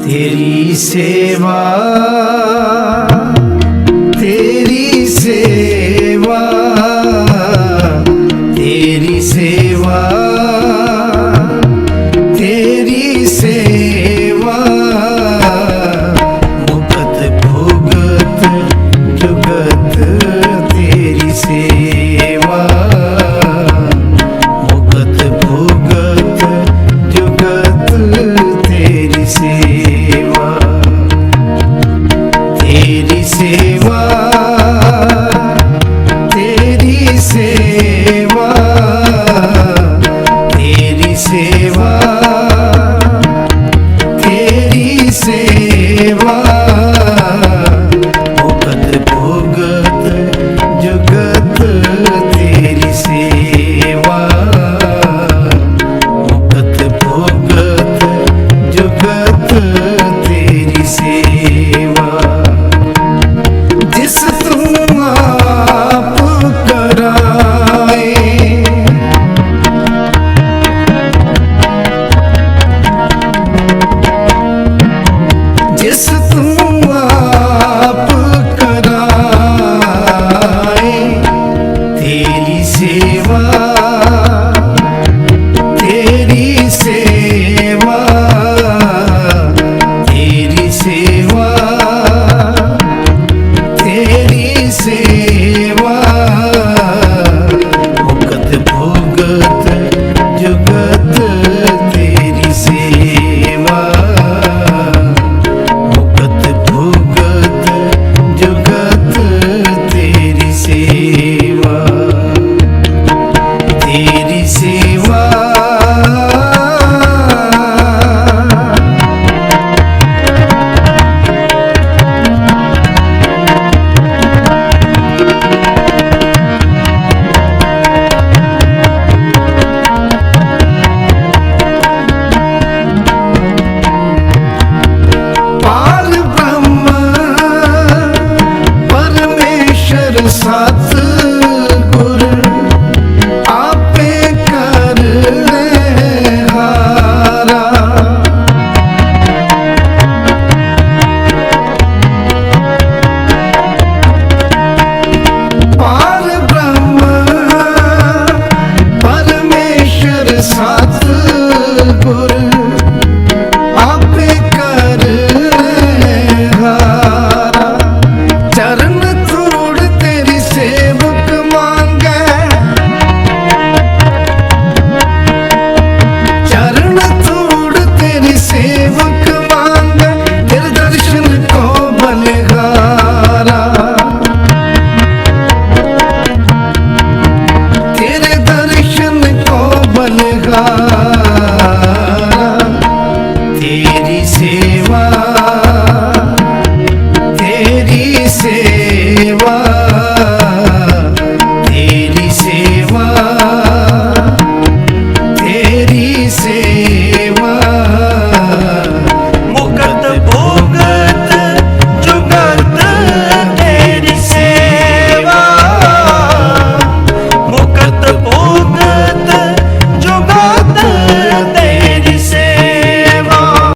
ਤੇਰੀ ਸੇਵਾ ele se vai. se tudo ਸਤ ਗੁਰ ਆਪੇ ਕਰ ਹਾਰਾ। ਪਾਰ ਬ੍ਰਹਮ ਪਰਮੇਸ਼ਰ ਸਤ